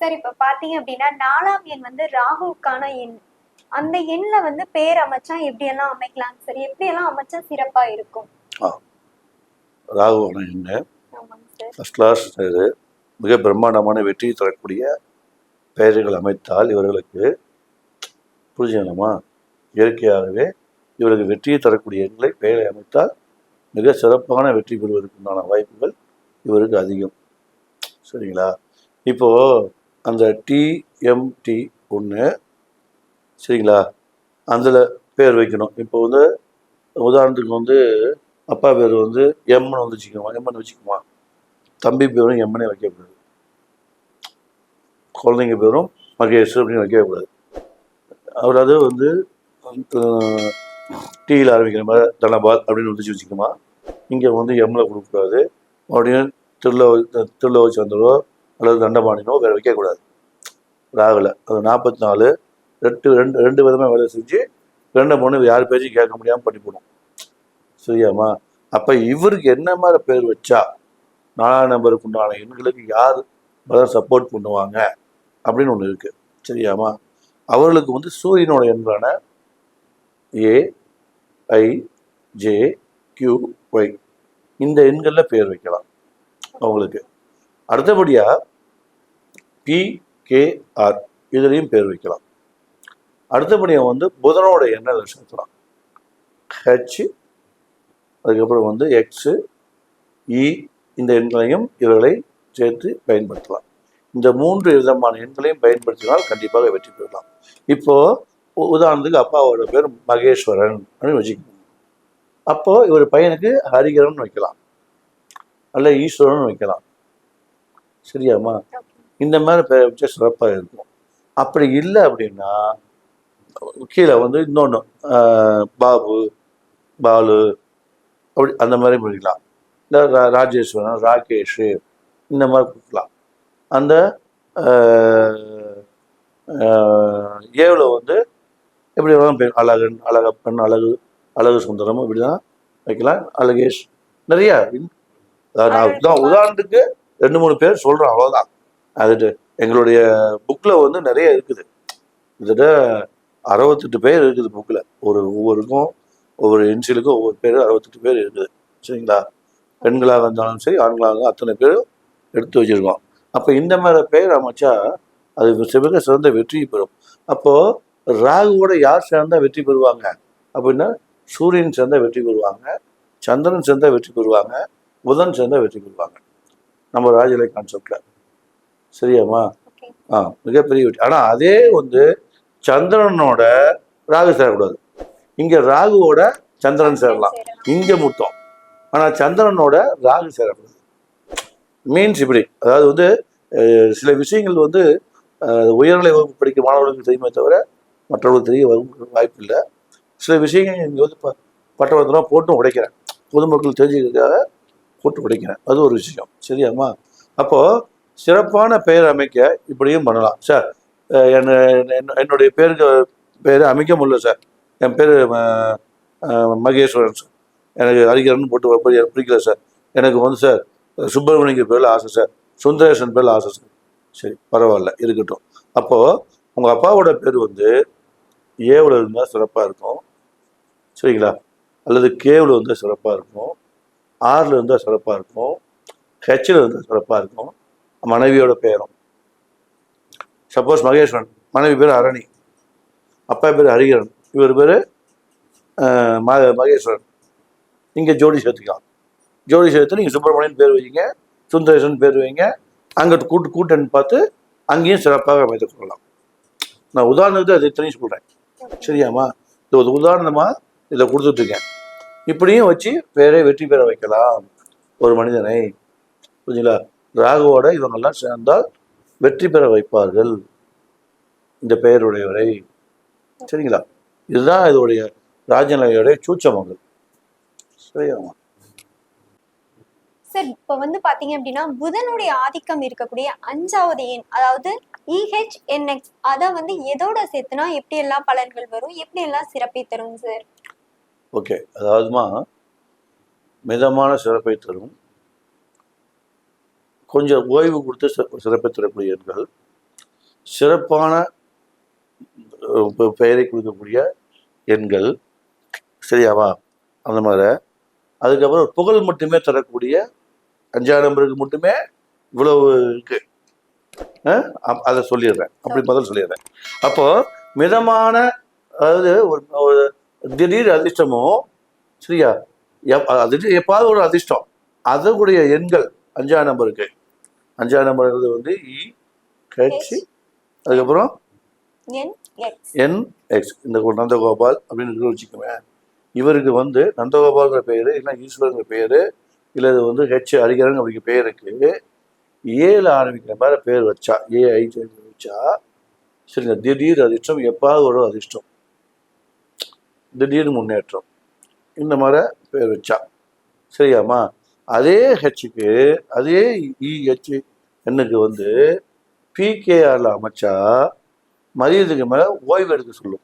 sir இப்ப பாத்தீங்க அப்படின்னா நாலாம் எண் வந்து ராகுவுக்கான எண். அந்த எண்ல வந்து பேர் அமைச்சா எப்படி எல்லாம் அமைக்கலாம் சார்? எப்படி எல்லாம் அமைச்சா சிறப்பா இருக்கும்? ராகுவான சார். ஃபஸ்ட் கிளாஸ் இது. மிக பிரம்மாண்டமான வெற்றி தரக்கூடிய பெயர்கள் அமைத்தால் இவர்களுக்கு புரிஞ்சுக்கணுமா? இயற்கையாகவே இவர்களுக்கு வெற்றியை தரக்கூடிய எண்களை பெயரை அமைத்தால் மிக சிறப்பான வெற்றி பெறுவதற்குண்டான வாய்ப்புகள் இவருக்கு அதிகம். சரிங்களா? இப்போது அந்த டிஎம்டி ஒன்று சரிங்களா? அதில் பேர் வைக்கணும். இப்போ வந்து உதாரணத்துக்கு வந்து அப்பா பேர் வந்து எம்னு வந்து வச்சுக்கோமா எம்னு வச்சுக்குமா தம்பி பேரும் எம்னே வைக்கக்கூடாது. குழந்தைங்க பேரும் மகேஷ் அப்படின்னு வைக்கக்கூடாது. அதாவது வந்து டீயில் ஆரம்பிக்கிற மாதிரி தனபாத் அப்படின்னு வந்துச்சு வச்சுக்கோமா இங்கே வந்து எம்மில் கொடுக்கக்கூடாது. மறுபடியும் திருல திருல வச்சு அல்லது தண்டபாணினோ வேறு வைக்கக்கூடாது. ராகுல. அது நாற்பத்தி நாலு ரெண்டு ரெண்டு ரெண்டு விதமாக வேலை செஞ்சு ரெண்டு மூணு யார் பேச்சும் கேட்க முடியாமல் பண்ணி போடும். சரியாம்மா? அப்போ இவருக்கு என்ன மாதிரி பேர் வச்சா நாலாம் நம்பருக்கு உண்டான எண்களுக்கு யார் பதில் சப்போர்ட் பண்ணுவாங்க அப்படின்னு ஒன்று இருக்குது சரியாம்மா? அவர்களுக்கு வந்து சூரியனோட எண்களான A I J Q Y இந்த எண்களில் பேர் வைக்கலாம் அவங்களுக்கு. அடுத்தபடியாக பி இதுலேயும் பேர் வைக்கலாம். அடுத்தபடியாக வந்து புதனோட எண்ணெய் சேர்க்கலாம். ஹெச் அதுக்கப்புறம் வந்து எக்ஸு இ e, இந்த எண்களையும் இவர்களை சேர்த்து பயன்படுத்தலாம். இந்த மூன்று விதமான எண்களையும் பயன்படுத்தினால் கண்டிப்பாக வெற்றி பெறலாம். இப்போது உதாரணத்துக்கு அப்பாவோட பேர் மகேஸ்வரன் அப்படின்னு வச்சுக்கணும் அப்போது இவர் பையனுக்கு ஹரிகரன் வைக்கலாம். அல்ல ஈஸ்வரன் வைக்கலாம். சரியாம்மா? இந்த மாதிரி வச்சா சிறப்பாக இருக்கும். அப்படி இல்லை அப்படின்னா கீழே வந்து இன்னொன்று பாபு பாலு அப்படி அந்த மாதிரி பண்ணிக்கலாம். இல்லை ராஜேஸ்வரன் ராகேஷ் இந்த மாதிரி கொடுக்கலாம். அந்த ஏவில் வந்து எப்படி வேணாலும் பேர் அழகன் அழகப்பன் அழகு அழகு சுந்தரம் இப்படி தான் வைக்கலாம். அழகேஷ் நிறையா நான் உதாரணத்துக்கு ரெண்டு மூணு பேர் சொல்கிறேன் அவ்வளோதான் அதுட்டு எங்களுடைய புக்கில் வந்து நிறைய இருக்குது. கிட்டத்தட்ட அறுபத்தெட்டு பேர் இருக்குது புக்கில் ஒரு ஒவ்வொருக்கும் ஒவ்வொரு இன்சிலுக்கும் ஒவ்வொரு பேர் அறுபத்தெட்டு பேர் இருக்குது. சரிங்களா? பெண்களாக இருந்தாலும் சரி ஆண்களாக இருந்தாலும் அத்தனை பேரும் எடுத்து வச்சிருக்கோம். அப்போ இந்த மாதிரி பெயர் அமைச்சா அது சிவக சிறந்த வெற்றி பெறும். அப்போது ராகுவோட யார் சேர்ந்தால் வெற்றி பெறுவாங்க? அப்படின்னா சூரியன் சேர்ந்தால் வெற்றி பெறுவாங்க சந்திரன் சேர்ந்தால் வெற்றி பெறுவாங்க புதன் சேர்ந்தால் வெற்றி பெறுவாங்க. நம்ம ராஜலை கான்செப்டில் சரியாம்மா? ஆ மிகப்பெரிய வெற்றி. ஆனால் அதே வந்து சந்திரனோட ராகு சேரக்கூடாது. இங்கே ராகுவோட சந்திரன் சேரலாம். இங்கே முத்தம். ஆனால் சந்திரனோட ராகு சேரக்கூடாது. மீன்ஸ் இப்படி. அதாவது வந்து சில விஷயங்கள் வந்து உயர்நிலை வகுப்பு படிக்கும் மாணவர்களுக்கு தெரியுமே தவிர மற்றவர்களுக்கு தெரிய வகுப்பு வாய்ப்பு இல்லை சில விஷயங்கள் இங்கே வந்து ப பட்டவர்த்தனம் போட்டும் உடைக்கிறேன். பொதுமக்கள் தெரிஞ்சுக்கிறதுக்காக போட்டு உடைக்கிறேன். அது ஒரு விஷயம். சரியாம்மா? அப்போது சிறப்பான பெயர் அமைக்க இப்படியும் பண்ணலாம். சார் என்ன என்னுடைய பேருக்கு பேர் அமைக்க முடியல சார். என் பேர் மகேஸ்வரன் சார். எனக்கு ஹரிகரன் போட்டு ஒரு எனக்கு பிடிக்கல சார். எனக்கு வந்து சார் சுப்பிரமணியங்க பேரில் ஆசை சார். சுந்தரேசன் பேரில் ஆசை சார். சரி பரவாயில்ல இருக்கட்டும். அப்போது உங்கள் அப்பாவோட பேர் வந்து ஏவில் இருந்தால் சிறப்பாக இருக்கும். சரிங்களா? அல்லது கேவில் இருந்தால் சிறப்பாக இருக்கும். ஆறில் இருந்தால் சிறப்பாக இருக்கும். ஹெச்சில் இருந்தால் சிறப்பாக இருக்கும். மனைவியோட பேரும். சப்போஸ் மகேஸ்வரன் மனைவி பேர் அரணி அப்பா பேர் ஹரிகரன் இவர் பேர் ம மகேஸ்வரன். இங்கே ஜோடி சேர்த்துக்கலாம் ஜோடி சேர்த்து நீங்கள் சுப்பிரமணியன் பேர் வைங்க சுந்தரேசன் பேர் வைங்க அங்கே கூட்டு கூட்டன்னு பார்த்து அங்கேயும் சிறப்பாக அமைத்துக் கொள்ளலாம். நான் உதாரணத்தை அது இத்தனையும் சொல்கிறேன் சரியாம்மா? இது ஒரு உதாரணமாக இதில் கொடுத்துட்ருக்கேன் இப்படியும் வச்சு பேரை வெற்றி பெற வைக்கலாம். ஒரு மனிதனை. புரிஞ்சுங்களா ராகுவோட இவங்கெல்லாம் சேர்ந்தால் வெற்றி பெற வைப்பார்கள். இந்த பெயருடையவரை. சரிங்களா? இதுதான் இதோடைய ராஜநிலையோடைய சூச்சமங்கள் சரியாமா சார் இப்ப வந்து பாத்தீங்க அப்படின்னா புதனுடைய ஆதிக்கம் இருக்கக்கூடிய அஞ்சாவது எண் அதாவது E இஹெச் என்எக்ஸ் அத வந்து எதோட சேர்த்துனா எப்படி எல்லாம் பலன்கள் வரும்? எப்படி எல்லாம் சிறப்பை தரும் சார்? ஓகே. அதாவதுமா மிதமான சிறப்பை தரும். கொஞ்சம் ஓய்வு கொடுத்து சி- சிறப்பை தரக்கூடிய எண்கள் சிறப்பான பெயரை கொடுக்கக்கூடிய எண்கள் சரியாவா? அந்த மாதிரி. அதுக்கப்புறம் புகழ் மட்டுமே தரக்கூடிய அஞ்சாறு நம்பருக்கு மட்டுமே இவ்வளவு இருக்கு. அப்- அதை சொல்லிடுறேன். அப்படி பதில் சொல்லிடுறேன். அப்போ மிதமான அதாவது ஒரு ஒரு திடீர் அதிர்ஷ்டமும் சரியா? எப் அது எப்பாவது ஒரு அதிர்ஷ்டம் அதனுடைய எண்கள் அஞ்சாம் நம்பருக்கு. அஞ்சாம் நம்பர்ங்கிறது வந்து இ ஹெச் அதுக்கப்புறம் என் எக்ஸ் இந்த நந்தகோபால் அப்படின்னு வச்சுக்குவேன் இவருக்கு வந்து நந்தகோபால்ங்கிற பேர் இல்லை ஈஸ்வரங்கிற பேர் இல்லை இது வந்து ஹெச் ஹரிகரன் அப்படிங்கிற பேருக்கு ஏல ஆரம்பிக்கிற மாதிரி பேர் வச்சா ஏ ஐ வச்சா சரிங்க திடீர் அதிர்ஷ்டம் எப்பாவது ஒரு அதிர்ஷ்டம். திடீர் முன்னேற்றம். இந்த மாதிரி பேர் வச்சா. சரியாம்மா? அதே ஹெச்சுக்கு அதே இஹெச் எண்ணுக்கு வந்து பிகேஆரில் அமைச்சா மதியத்துக்கு மேலே ஓய்வு எடுக்க சொல்லும்.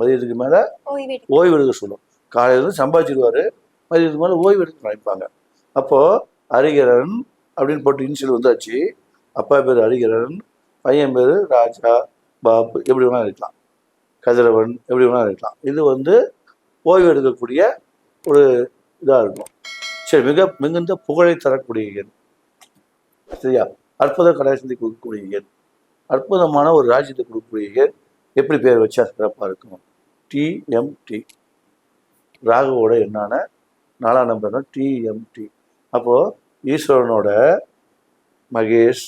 மதியத்துக்கு மேலே ஓய்வு எடுக்க சொல்லும். காலையிலேருந்து சம்பாதிச்சிடுவார் மதியத்துக்கு மேலே ஓய்வு எடுக்க நினைப்பாங்க. அப்போது ஹரிகரன் அப்படின்னு போட்டு இனிஷியல் வந்தாச்சு. அப்பா பேர் ஹரிகரன் பையன் பேர் ராஜா பாபு எப்படி வேணாலும் இருக்கலாம். கதிரவன் எப்படி வேணாலும் இருக்கலாம். இது வந்து ஓய்வு எடுக்கக்கூடிய ஒரு இதாக இருக்கும் சரி மிக மிகுந்த புகழை தரக்கூடிய சரியா? அற்புத கலாச்சாரத்தை கொடுக்கக்கூடிய எண் அற்புதமான ஒரு ராஜ்யத்தை கொடுக்கக்கூடிய எண் எப்படி பேர் வச்சா சிறப்பாக இருக்கும்? டிஎம்டி ராகுவோட என்னான? நாலாம் நம்பர் டிஎம்டி அப்போது ஈஸ்வரனோட மகேஷ்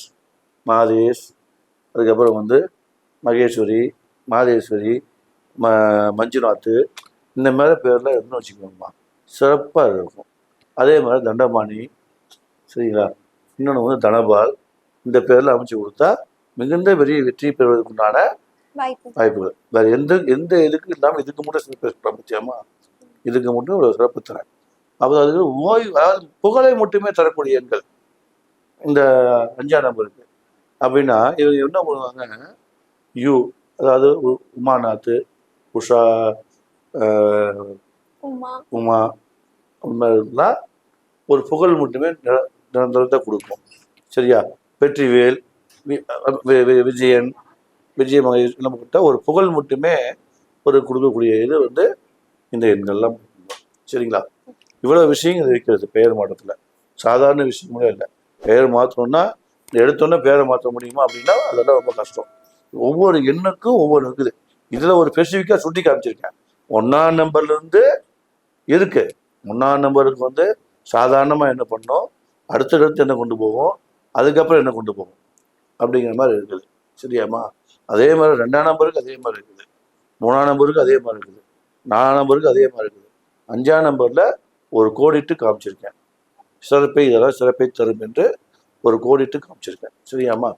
மாதேஷ் அதுக்கப்புறம் வந்து மகேஸ்வரி மாதேஸ்வரி ம மஞ்சுநாத்து இந்த மாதிரி பேரில் இருந்து வச்சுக்கோங்கம்மா. சிறப்பாக இருக்கும். அதே மாதிரி தண்டபாணி சரிங்களா? இன்னொன்று வந்து தனபால். இந்த பேரில் அமைச்சு கொடுத்தா மிகுந்த பெரிய வெற்றி பெறுவதற்குண்டான வாய்ப்பு. வாய்ப்புகள். வேற எந்த எந்த இதுக்கு இல்லாமல் இதுக்கு மட்டும் சிறப்பு பிரபத்தியமா இதுக்கு மட்டும் ஒரு சிறப்பு தரேன். அப்போ அது ஓய்வு அதாவது புகழை மட்டுமே தரக்கூடிய எண்கள். இந்த அஞ்சாம் நம்பருக்கு. அப்படின்னா இவங்க என்ன பண்ணுவாங்க? யூ அதாவது உ- உமாநாத் உஷா உமா. உமா உண்மைலாம் ஒரு புகழ் மட்டுமே நிரந்தரத்தை கொடுக்கும். சரியா? வெற்றிவேல் விஜயன் விஜய மகேஷ் நம்ம கிட்ட ஒரு புகழ் மட்டுமே ஒரு கொடுக்கக்கூடிய இது வந்து இந்த எண்கள்லாம் சரிங்களா? இவ்வளோ விஷயங்கள் இருக்கிறது பெயர் மாற்றத்தில். சாதாரண விஷயங்களும் இல்லை. பெயர் மாற்றணும்னா எடுத்தோன்னே பேரை மாற்ற முடியுமா அப்படின்னா அதெல்லாம் ரொம்ப கஷ்டம். ஒவ்வொரு எண்ணுக்கும் ஒவ்வொரு இருக்குது. இதில் ஒரு ஸ்பெசிஃபிக்காக சுட்டி காமிச்சிருக்கேன். ஒன்றாம் நம்பர்லேருந்து இருக்குது ஒன்றாம் நம்பருக்கு வந்து சாதாரணமாக என்ன பண்ணோம் அடுத்தடுத்து என்ன கொண்டு போவோம்? அதுக்கப்புறம் என்ன கொண்டு போவோம்? அப்படிங்கிற மாதிரி இருக்குது. சரியாம்மா? அதே மாதிரி ரெண்டாம் நம்பருக்கு அதே மாதிரி இருக்குது. மூணாம் நம்பருக்கு அதே மாதிரி இருக்குது. நாலாம் நம்பருக்கு அதே மாதிரி இருக்குது. அஞ்சாம் நம்பரில் ஒரு கோடிட்டு காமிச்சிருக்கேன். சிறப்பை இதெல்லாம் சிறப்பை தரும் என்று ஒரு கோடிட்டு காமிச்சிருக்கேன். சரியாம்மா?